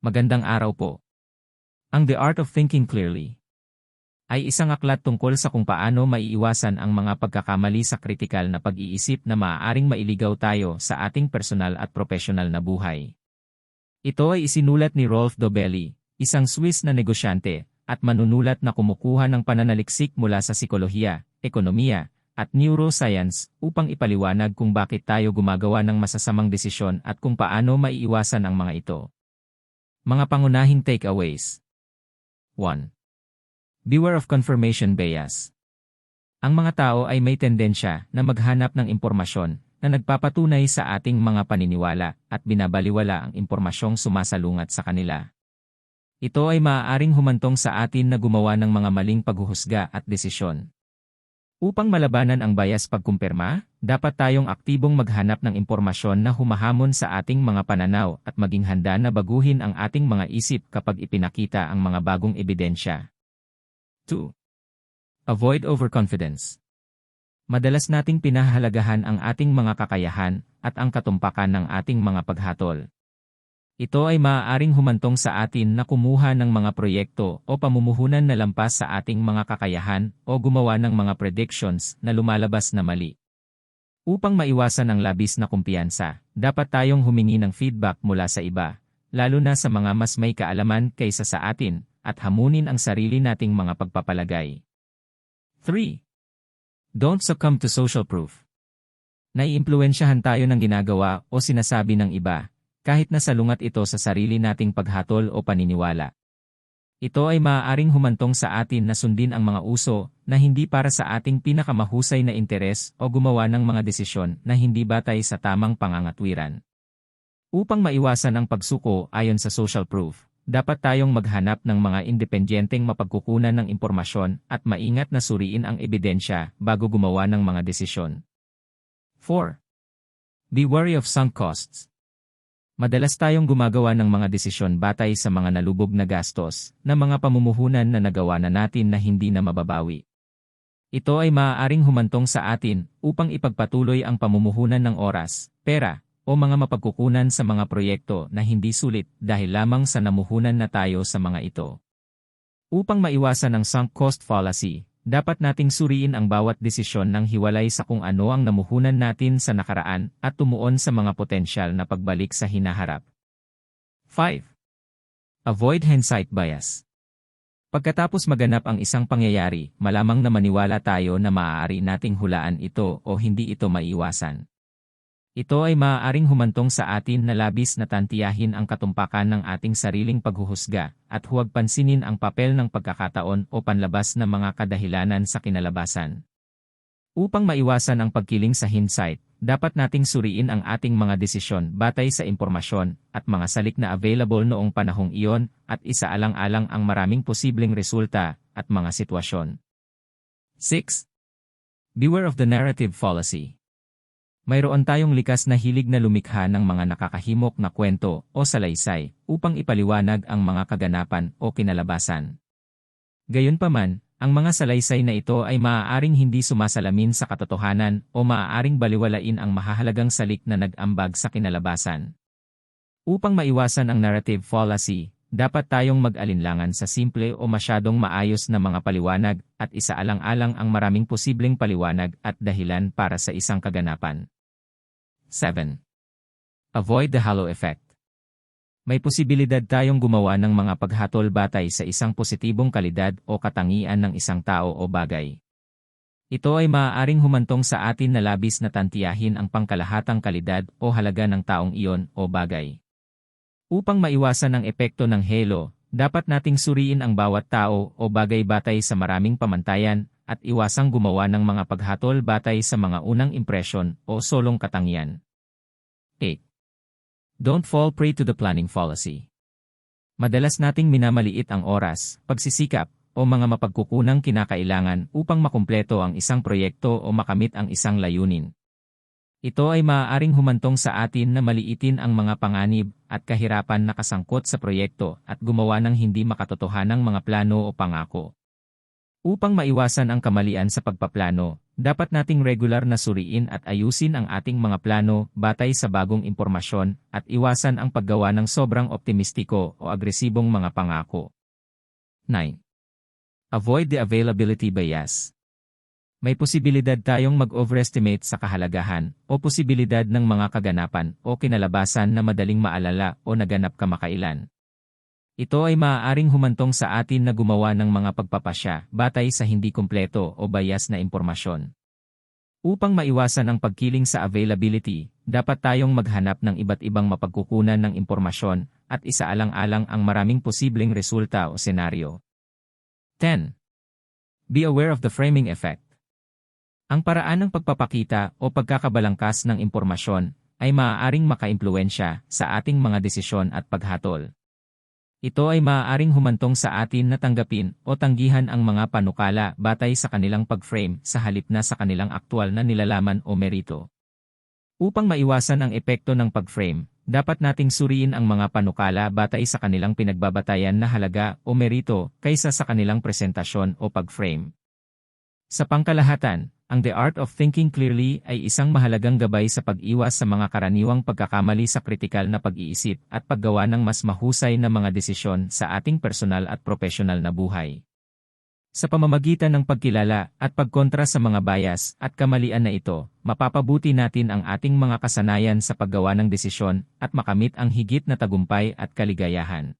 Magandang araw po. Ang The Art of Thinking Clearly ay isang aklat tungkol sa kung paano maiiwasan ang mga pagkakamali sa kritikal na pag-iisip na maaaring mailigaw tayo sa ating personal at profesional na buhay. Ito ay isinulat ni Rolf Dobelli, isang Swiss na negosyante at manunulat na kumukuha ng pananaliksik mula sa psikolohiya, ekonomiya, at neuroscience upang ipaliwanag kung bakit tayo gumagawa ng masasamang desisyon at kung paano maiiwasan ang mga ito. Mga pangunahing takeaways 1. Beware of confirmation bias. Ang mga tao ay may tendensya na maghanap ng impormasyon na nagpapatunay sa ating mga paniniwala at binabaliwala ang impormasyong sumasalungat sa kanila. Ito ay maaaring humantong sa atin na gumawa ng mga maling paghuhusga at desisyon. Upang malabanan ang bias pagkumpirma, dapat tayong aktibong maghanap ng impormasyon na humahamon sa ating mga pananaw at maging handa na baguhin ang ating mga isip kapag ipinakita ang mga bagong ebidensya. 2. Avoid overconfidence. Madalas nating pinahahalagahan ang ating mga kakayahan at ang katumpakan ng ating mga paghatol. Ito ay maaaring humantong sa atin na kumuha ng mga proyekto o pamumuhunan na lampas sa ating mga kakayahan o gumawa ng mga predictions na lumalabas na mali. Upang maiwasan ang labis na kumpiyansa, dapat tayong humingi ng feedback mula sa iba, lalo na sa mga mas may kaalaman kaysa sa atin, at hamunin ang sarili nating mga pagpapalagay. 3. Don't succumb to social proof. Naiimpluensyahan tayo ng ginagawa o sinasabi ng iba, kahit na salungat ito sa sarili nating paghatol o paniniwala. Ito ay maaaring humantong sa atin na sundin ang mga uso na hindi para sa ating pinakamahusay na interes o gumawa ng mga desisyon na hindi batay sa tamang pangangatwiran. Upang maiwasan ang pagsuko ayon sa social proof, dapat tayong maghanap ng mga independyenteng mapagkukunan ng impormasyon at maingat na suriin ang ebidensya bago gumawa ng mga desisyon. 4. Be wary of sunk costs. Madalas tayong gumagawa ng mga desisyon batay sa mga nalubog na gastos na mga pamumuhunan na nagawa na natin na hindi na mababawi. Ito ay maaaring humantong sa atin upang ipagpatuloy ang pamumuhunan ng oras, pera, o mga mapagkukunan sa mga proyekto na hindi sulit dahil lamang sa namuhunan na tayo sa mga ito. Upang maiwasan ang sunk cost fallacy, dapat nating suriin ang bawat desisyon ng hiwalay sa kung ano ang namuhunan natin sa nakaraan at tumuon sa mga potensyal na pagbalik sa hinaharap. 5. Avoid hindsight bias. Pagkatapos maganap ang isang pangyayari, malamang na maniwala tayo na maaari nating hulaan ito o hindi ito maiwasan. Ito ay maaaring humantong sa atin na labis na tantiyahin ang katumpakan ng ating sariling paghuhusga at huwag pansinin ang papel ng pagkakataon o panlabas na mga kadahilanan sa kinalabasan. Upang maiwasan ang pagkiling sa hindsight, dapat nating suriin ang ating mga desisyon batay sa impormasyon at mga salik na available noong panahong iyon at isaalang-alang ang maraming posibleng resulta at mga sitwasyon. 6. Beware of the narrative fallacy. Mayroon tayong likas na hilig na lumikha ng mga nakakahimok na kwento o salaysay upang ipaliwanag ang mga kaganapan o kinalabasan. Gayunpaman, ang mga salaysay na ito ay maaaring hindi sumasalamin sa katotohanan o maaaring baliwalain ang mahahalagang salik na nag-ambag sa kinalabasan. Upang maiwasan ang narrative fallacy, dapat tayong mag-alinlangan sa simple o masyadong maayos na mga paliwanag at isaalang-alang ang maraming posibleng paliwanag at dahilan para sa isang kaganapan. 7. Avoid the halo effect. May posibilidad tayong gumawa ng mga paghatol batay sa isang positibong kalidad o katangian ng isang tao o bagay. Ito ay maaaring humantong sa atin na labis na tantiyahin ang pangkalahatang kalidad o halaga ng taong iyon o bagay. Upang maiwasan ang epekto ng halo, dapat nating suriin ang bawat tao o bagay batay sa maraming pamantayan at iwasang gumawa ng mga paghatol batay sa mga unang impresyon o solong katangian. 8. Don't fall prey to the planning fallacy. Madalas nating minamaliit ang oras, pagsisikap, o mga mapagkukunang kinakailangan upang makumpleto ang isang proyekto o makamit ang isang layunin. Ito ay maaaring humantong sa atin na maliitin ang mga panganib at kahirapan na kasangkot sa proyekto at gumawa ng hindi makatotohanang mga plano o pangako. Upang maiwasan ang kamalian sa pagpaplano, dapat nating regular na suriin at ayusin ang ating mga plano batay sa bagong impormasyon at iwasan ang paggawa ng sobrang optimistiko o agresibong mga pangako. 9. Avoid the availability bias. May posibilidad tayong mag-overestimate sa kahalagahan o posibilidad ng mga kaganapan o kinalabasan na madaling maalala o naganap kamakailan. Ito ay maaaring humantong sa atin na gumawa ng mga pagpapasya batay sa hindi kumpleto o bias na impormasyon. Upang maiwasan ang pagkiling sa availability, dapat tayong maghanap ng iba't ibang mapagkukunan ng impormasyon at isaalang-alang ang maraming posibleng resulta o senaryo. 10. Be aware of the framing effect. Ang paraan ng pagpapakita o pagkakabalangkas ng impormasyon ay maaaring makaimpluensya sa ating mga desisyon at paghatol. Ito ay maaaring humantong sa atin na tanggapin o tanggihan ang mga panukala batay sa kanilang pag-frame sa halip na sa kanilang aktwal na nilalaman o merito. Upang maiwasan ang epekto ng pag-frame, dapat nating suriin ang mga panukala batay sa kanilang pinagbabatayan na halaga o merito kaysa sa kanilang presentasyon o pag-frame. Sa pangkalahatan, ang The Art of Thinking Clearly ay isang mahalagang gabay sa pag-iwas sa mga karaniwang pagkakamali sa kritikal na pag-iisip at paggawa ng mas mahusay na mga desisyon sa ating personal at profesional na buhay. Sa pamamagitan ng pagkilala at pagkontra sa mga bias at kamalian na ito, mapapabuti natin ang ating mga kasanayan sa paggawa ng desisyon at makamit ang higit na tagumpay at kaligayahan.